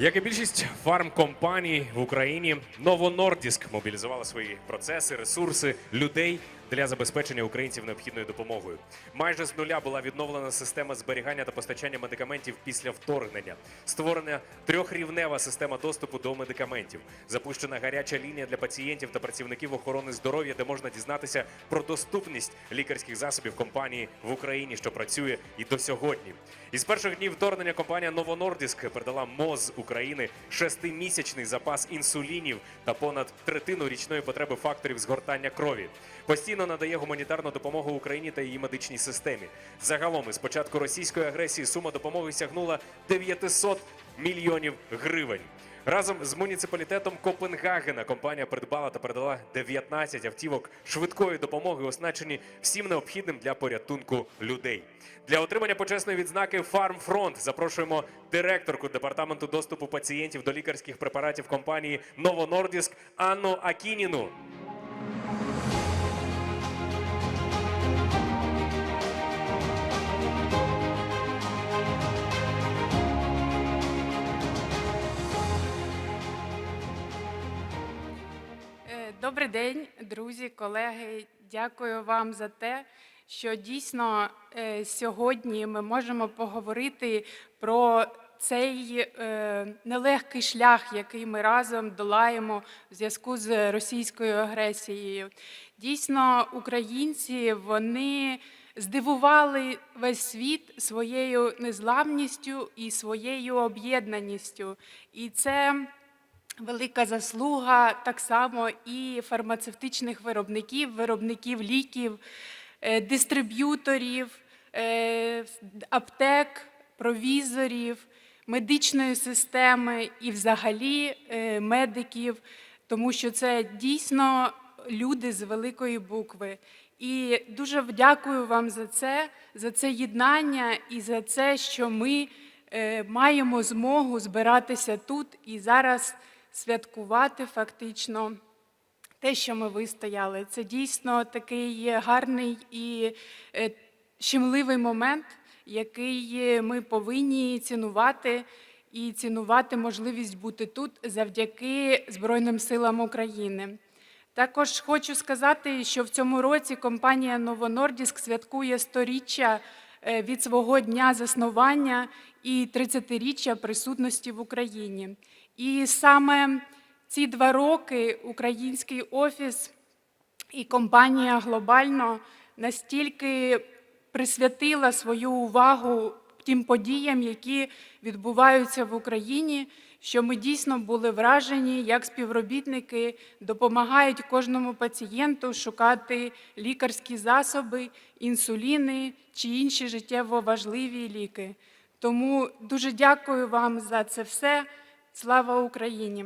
Як і більшість фармкомпаній в Україні, Новонордіск мобілізувала свої процеси, ресурси, людей для забезпечення українців необхідною допомогою. Майже з нуля була відновлена система зберігання та постачання медикаментів після вторгнення. Створена трьохрівнева система доступу до медикаментів. Запущена гаряча лінія для пацієнтів та працівників охорони здоров'я, де можна дізнатися про доступність лікарських засобів компанії в Україні, що працює і до сьогодні. Із перших днів вторгнення компанія Новонордіск передала МОЗ України шестимісячний запас інсулінів та понад третину річної потреби факторів згортання крові. Постійно надає гуманітарну допомогу Україні та її медичній системі. Загалом, із початку російської агресії сума допомоги сягнула 900 мільйонів гривень. Разом з муніципалітетом Копенгагена компанія придбала та передала 19 автівок швидкої допомоги, оснащені всім необхідним для порятунку людей. Для отримання почесної відзнаки Фармфронт запрошуємо директорку департаменту доступу пацієнтів до лікарських препаратів компанії Новонордіск Анну Акініну. Добрий день, друзі, колеги. Дякую вам за те, що дійсно е, сьогодні ми можемо поговорити про цей е, нелегкий шлях, який ми разом долаємо в зв'язку з російською агресією. Дійсно, українці вони здивували весь світ своєю незламністю і своєю об'єднаністю. І це Велика заслуга так само і фармацевтичних виробників, виробників ліків, е, дистриб'юторів, е, аптек, провізорів, медичної системи і взагалі е, медиків, тому що це дійсно люди з великої букви. І дуже дякую вам за це, за це єднання і за це, що ми маємо змогу збиратися тут і зараз святкувати фактично те, що ми вистояли. Це дійсно такий гарний і е, щемливий момент, який ми повинні цінувати. І цінувати можливість бути тут завдяки Збройним силам України. Також хочу сказати, що в цьому році компанія Новонордіск святкує 100-річчя е, від свого дня заснування і 30-річчя присутності в Україні. І саме ці два роки український офіс і компанія глобально настільки присвятила свою увагу тим подіям, які відбуваються в Україні, що ми дійсно були вражені, як співробітники допомагають кожному пацієнту шукати лікарські засоби, інсуліни чи інші життєво важливі ліки. Тому дуже дякую вам за це все. Слава Україні!